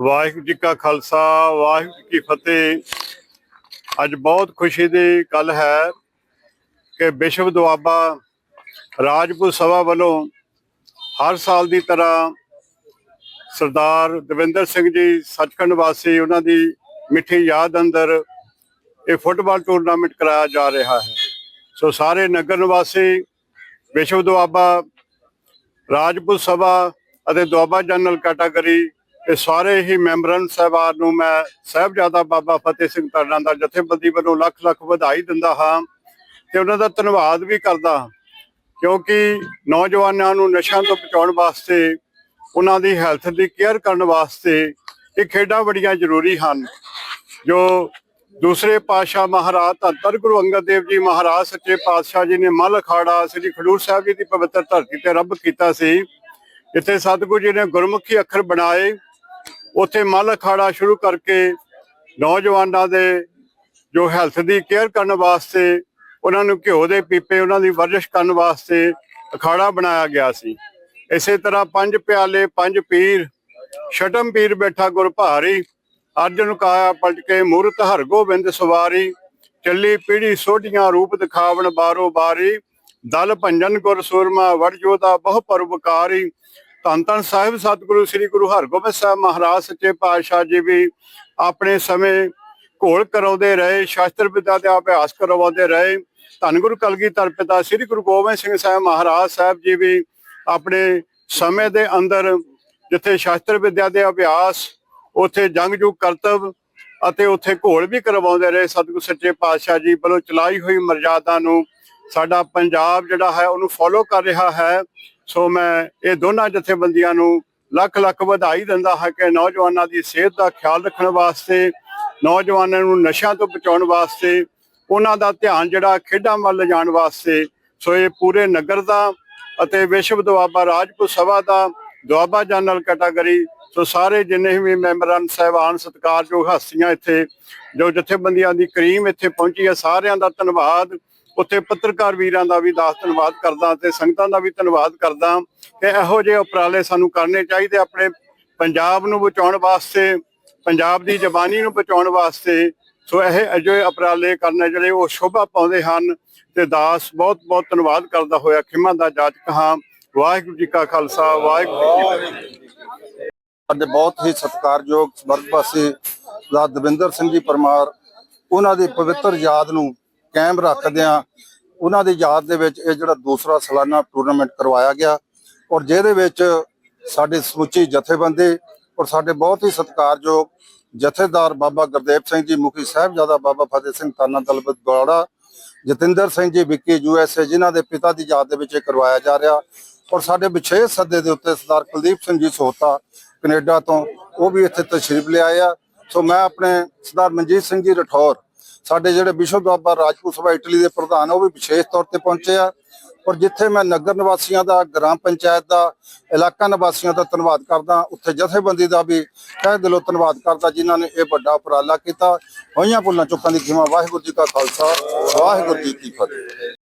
ਵਾਹਿਗੁਰੂ ਜੀ ਕਾ ਖਾਲਸਾ, ਵਾਹਿਗੁਰੂ ਜੀ ਕੀ ਫਤਿਹ। ਅੱਜ ਬਹੁਤ ਖੁਸ਼ੀ ਦੀ ਗੱਲ ਹੈ ਕਿ ਵਿਸ਼ਵ ਦੁਆਬਾ ਰਾਜਪੂਤ ਸਭਾ ਵੱਲੋਂ ਹਰ ਸਾਲ ਦੀ ਤਰ੍ਹਾਂ ਸਰਦਾਰ ਦਵਿੰਦਰ ਸਿੰਘ ਜੀ ਸੱਚਖੰਡ ਵਾਸੀ, ਉਹਨਾਂ ਦੀ ਮਿੱਠੀ ਯਾਦ ਅੰਦਰ ਇਹ ਫੁੱਟਬਾਲ ਟੂਰਨਾਮੈਂਟ ਕਰਾਇਆ ਜਾ ਰਿਹਾ ਹੈ। ਸੋ ਸਾਰੇ ਨਗਰ ਨਿਵਾਸੀ, ਵਿਸ਼ਵ ਦੁਆਬਾ, ਰਾਜਪੂਤ ਸਭਾ ਅਤੇ ਦੁਆਬਾ ਜਨਰਲ ਕੈਟਾਗਰੀ ਇਹ ਸਾਰੇ ਹੀ ਮੈਂਬਰਨ ਸਾਹਿਬਾਨ ਨੂੰ ਮੈਂ ਸਾਹਿਬਜ਼ਾਦਾ ਬਾਬਾ ਫਤਿਹ ਸਿੰਘ ਤਰਨਾ ਦਾ ਜਥੇਬੰਦੀ ਵੱਲੋਂ ਲੱਖ ਲੱਖ ਵਧਾਈ ਦਿੰਦਾ ਹਾਂ ਤੇ ਉਹਨਾਂ ਦਾ ਧੰਨਵਾਦ ਵੀ ਕਰਦਾ ਹਾਂ, ਕਿਉਂਕਿ ਨੌਜਵਾਨਾਂ ਨੂੰ ਨਸ਼ਿਆਂ ਤੋਂ ਬਚਾਉਣ ਵਾਸਤੇ, ਉਹਨਾਂ ਦੀ ਹੈਲਥ ਦੀ ਕੇਅਰ ਕਰਨ ਵਾਸਤੇ ਇਹ ਖੇਡਾਂ ਬੜੀਆਂ ਜ਼ਰੂਰੀ ਹਨ। ਜੋ ਦੂਸਰੇ ਪਾਤਸ਼ਾਹ ਮਹਾਰਾਜ ਧੰਨ ਗੁਰੂ ਅੰਗਦ ਦੇਵ ਜੀ ਮਹਾਰਾਜ, ਸੱਚੇ ਪਾਤਸ਼ਾਹ ਜੀ ਨੇ ਮੱਲ ਅਖਾੜਾ ਸ੍ਰੀ ਖਡੂਰ ਸਾਹਿਬ ਜੀ ਦੀ ਪਵਿੱਤਰ ਧਰਤੀ ਤੇ ਰੱਬ ਕੀਤਾ ਸੀ। ਜਿੱਥੇ ਸਤਿਗੁਰੂ ਜੀ ਨੇ ਗੁਰਮੁਖੀ ਅੱਖਰ ਬਣਾਏ। ਉੱਥੇ ਮੱਲ ਅਖਾੜਾ ਸ਼ੁਰੂ ਕਰਕੇ ਨੌਜਵਾਨਾਂ ਦੇ ਜੋ ਹੈਲਥ ਦੀ ਕੇਅਰ ਕਰਨ ਵਾਸਤੇ ਉਹਨਾਂ ਨੂੰ ਘਿਓ ਦੇ ਪੀਪੇ, ਉਹਨਾਂ ਦੀ ਵਰਜਿਸ਼ ਕਰਨ ਵਾਸਤੇ ਅਖਾੜਾ ਬਣਾਇਆ ਗਿਆ ਸੀ। ਇਸੇ ਤਰ੍ਹਾਂ ਪੰਜ ਪਿਆਲੇ, ਪੰਜ ਪੀਰ, ਛਟਮ ਪੀਰ ਬੈਠਾ ਗੁਰ ਭਾਰੀ ਅਰਜਨ ਕਾਇਆ ਪਲਟ ਕੇ ਮੂਰਤ ਹਰ ਗੋਬਿੰਦ ਸਵਾਰੀ, ਚੱਲੀ ਪੀੜੀ ਸੋਢੀਆਂ ਰੂਪ ਦਿਖਾਵਣ ਬਾਰੋ ਬਾਰੀ, ਦਲ ਭੰਜਨ ਗੁਰ ਸੂਰਮਾ ਵੜ ਜੋਦਾ ਬਹੁ ਪਰਉਪਕਾਰੀ ਧੰਨ ਧੰਨ ਸਾਹਿਬ, ਸਤਿਗੁਰੂ ਸ੍ਰੀ ਗੁਰੂ ਹਰਗੋਬਿੰਦ ਸਾਹਿਬ ਮਹਾਰਾਜ, ਸੱਚੇ ਪਾਤਸ਼ਾਹ ਜੀ ਵੀ ਆਪਣੇ ਸਮੇਂ ਘੋਲ ਕਰਾਉਂਦੇ ਰਹੇ, ਸ਼ਾਸਤਰ ਵਿਦਿਆ ਦਾ ਅਭਿਆਸ ਕਰਵਾਉਂਦੇ ਰਹੇ। ਧੰਨ ਗੁਰੂ ਕਲਗੀਧਰ ਪਿਤਾ ਸ੍ਰੀ ਗੁਰੂ ਗੋਬਿੰਦ ਸਿੰਘ ਸਾਹਿਬ ਮਹਾਰਾਜ ਸਾਹਿਬ ਜੀ ਵੀ ਆਪਣੇ ਸਮੇਂ ਦੇ ਅੰਦਰ ਜਿੱਥੇ ਸ਼ਾਸਤਰ ਵਿਦਿਆ ਦੇ ਅਭਿਆਸ, ਉੱਥੇ ਜੰਗਜੂ ਕਰਤਵ ਅਤੇ ਉੱਥੇ ਘੋਲ ਵੀ ਕਰਵਾਉਂਦੇ ਰਹੇ। ਸਤਿਗੁਰੂ ਸੱਚੇ ਪਾਤਸ਼ਾਹ ਜੀ ਵੱਲੋਂ ਚਲਾਈ ਹੋਈ ਮਰਜ਼ਾਦਾ ਨੂੰ ਸਾਡਾ ਪੰਜਾਬ ਜਿਹੜਾ ਹੈ ਉਹਨੂੰ ਫੋਲੋ ਕਰ ਰਿਹਾ ਹੈ। ਸੋ ਮੈਂ ਇਹ ਦੋਨਾਂ ਜਥੇਬੰਦੀਆਂ ਨੂੰ ਲੱਖ ਲੱਖ ਵਧਾਈ ਦਿੰਦਾ ਹਾਂ ਕਿ ਨੌਜਵਾਨਾਂ ਦੀ ਸਿਹਤ ਦਾ ਖਿਆਲ ਰੱਖਣ ਵਾਸਤੇ, ਨੌਜਵਾਨਾਂ ਨੂੰ ਨਸ਼ਿਆਂ ਤੋਂ ਬਚਾਉਣ ਵਾਸਤੇ, ਉਹਨਾਂ ਦਾ ਧਿਆਨ ਜਿਹੜਾ ਖੇਡਾਂ ਵੱਲ ਲਿਜਾਣ ਵਾਸਤੇ, ਸੋ ਇਹ ਪੂਰੇ ਨਗਰ ਦਾ ਅਤੇ ਵਿਸ਼ਵ ਦੁਆਬਾ ਰਾਜਪੂਤ ਸਭਾ ਦਾ ਦੁਆਬਾ ਜਨਰਲ ਕੈਟਾਗਰੀ, ਸੋ ਸਾਰੇ ਜਿੰਨੇ ਵੀ ਮੈਂਬਰਾਂ ਸਹਿਬਾਨ, ਸਤਿਕਾਰਯੋਗ ਹਸਤੀਆਂ ਇੱਥੇ, ਜੋ ਜਥੇਬੰਦੀਆਂ ਦੀ ਕਰੀਮ ਇੱਥੇ ਪਹੁੰਚੀ ਹੈ, ਸਾਰਿਆਂ ਦਾ ਧੰਨਵਾਦ। ਉੱਥੇ ਪੱਤਰਕਾਰ ਵੀਰਾਂ ਦਾ ਵੀ ਦਾਸ ਧੰਨਵਾਦ ਕਰਦਾ ਤੇ ਸੰਗਤਾਂ ਦਾ ਵੀ ਧੰਨਵਾਦ ਕਰਦਾ ਕਿ ਇਹੋ ਜਿਹੇ ਉਪਰਾਲੇ ਸਾਨੂੰ ਕਰਨੇ ਚਾਹੀਦੇ ਆਪਣੇ ਪੰਜਾਬ ਨੂੰ ਬਚਾਉਣ ਵਾਸਤੇ, ਪੰਜਾਬ ਦੀ ਜ਼ਬਾਨੀ ਨੂੰ ਬਚਾਉਣ ਵਾਸਤੇ। ਸੋ ਇਹ ਅਜਿਹੇ ਉਪਰਾਲੇ ਕਰਨੇ ਜਿਹੜੇ ਉਹ ਸ਼ੋਭਾ ਪਾਉਂਦੇ ਹਨ ਤੇ ਦਾਸ ਬਹੁਤ ਬਹੁਤ ਧੰਨਵਾਦ ਕਰਦਾ ਹੋਇਆ ਖਿਮਾ ਦਾ ਜਾਚਕ ਹਾਂ। ਵਾਹਿਗੁਰੂ ਜੀ ਕਾ ਖਾਲਸਾ, ਵਾਹਿਗੁਰੂ ਜੀ ਸਾਡੇ ਬਹੁਤ ਹੀ ਸਤਿਕਾਰਯੋਗ ਸਵਰਗਵਾਸੀ ਦਾ ਦਵਿੰਦਰ ਸਿੰਘ ਜੀ ਪਰਮਾਰ, ਉਹਨਾਂ ਦੀ ਪਵਿੱਤਰ ਯਾਦ ਨੂੰ ਕਾਇਮ ਰੱਖਦਿਆਂ ਉਹਨਾਂ ਦੀ ਯਾਦ ਦੇ ਵਿੱਚ ਇਹ ਜਿਹੜਾ ਦੂਸਰਾ ਸਾਲਾਨਾ ਟੂਰਨਾਮੈਂਟ ਕਰਵਾਇਆ ਗਿਆ ਔਰ ਜਿਹਦੇ ਵਿੱਚ ਸਾਡੇ ਸਮੁੱਚੀ ਜਥੇਬੰਦੀ ਔਰ ਸਾਡੇ ਬਹੁਤ ਹੀ ਸਤਿਕਾਰਯੋਗ ਜਥੇਦਾਰ ਬਾਬਾ ਗੁਰਦੇਵ ਸਿੰਘ ਜੀ, ਮੁਖੀ ਸਾਹਿਬਜ਼ਾਦਾ ਬਾਬਾ ਫਤਿਹ ਸਿੰਘ ਤਾਨਾ ਦਲਬਤ ਗੌੜਾ ਜਤਿੰਦਰ ਸਿੰਘ ਜੀ ਵਿੱਕੀ ਯੂਐਸਏ ਜਿਨ੍ਹਾਂ ਦੇ ਪਿਤਾ ਦੀ ਯਾਦ ਦੇ ਵਿੱਚ ਇਹ ਕਰਵਾਇਆ ਜਾ ਰਿਹਾ ਔਰ ਸਾਡੇ ਵਿਸ਼ੇਸ਼ ਸੱਦੇ ਦੇ ਉੱਤੇ ਸਰਦਾਰ ਕੁਲਦੀਪ ਸਿੰਘ ਜੀ ਸੋਹਤਾ ਕੈਨੇਡਾ ਤੋਂ, ਉਹ ਵੀ ਇੱਥੇ ਤਸ਼ਰੀਫ ਲਿਆਏ ਆ। ਸੋ ਮੈਂ ਆਪਣੇ ਸਰਦਾਰ ਮਨਜੀਤ ਸਿੰਘ ਜੀ ਰਠੌਰ ਸਾਡੇ ਜਿਹੜੇ ਵਿਸ਼ਵ ਦੁਆਬਾ ਰਾਜਪੂਤ ਸਭਾ ਇਟਲੀ ਦੇ ਪ੍ਰਧਾਨ ਉਹ ਵੀ ਵਿਸ਼ੇਸ਼ ਤੌਰ ਤੇ ਪਹੁੰਚੇ ਆ। ਔਰ ਜਿੱਥੇ ਮੈਂ ਨਗਰ ਨਿਵਾਸੀਆਂ ਦਾ, ਗ੍ਰਾਮ ਪੰਚਾਇਤ ਦਾ, ਇਲਾਕਾ ਨਿਵਾਸੀਆਂ ਦਾ ਧੰਨਵਾਦ ਕਰਦਾ, ਉੱਥੇ ਜਥੇਬੰਦੀ ਦਾ ਵੀ ਤਹਿ ਦਿਲੋਂ ਧੰਨਵਾਦ ਕਰਦਾ, ਜਿਨ੍ਹਾਂ ਨੇ ਇਹ ਵੱਡਾ ਉਪਰਾਲਾ ਕੀਤਾ। ਹੋਈਆਂ ਭੁੱਲਾਂ ਚੁੱਕਾਂ ਦੀ ਖਿਮਾ। ਵਾਹਿਗੁਰੂ ਜੀ ਕਾ ਖਾਲਸਾ, ਵਾਹਿਗੁਰੂ ਜੀ ਕੀ ਫਤਿਹ।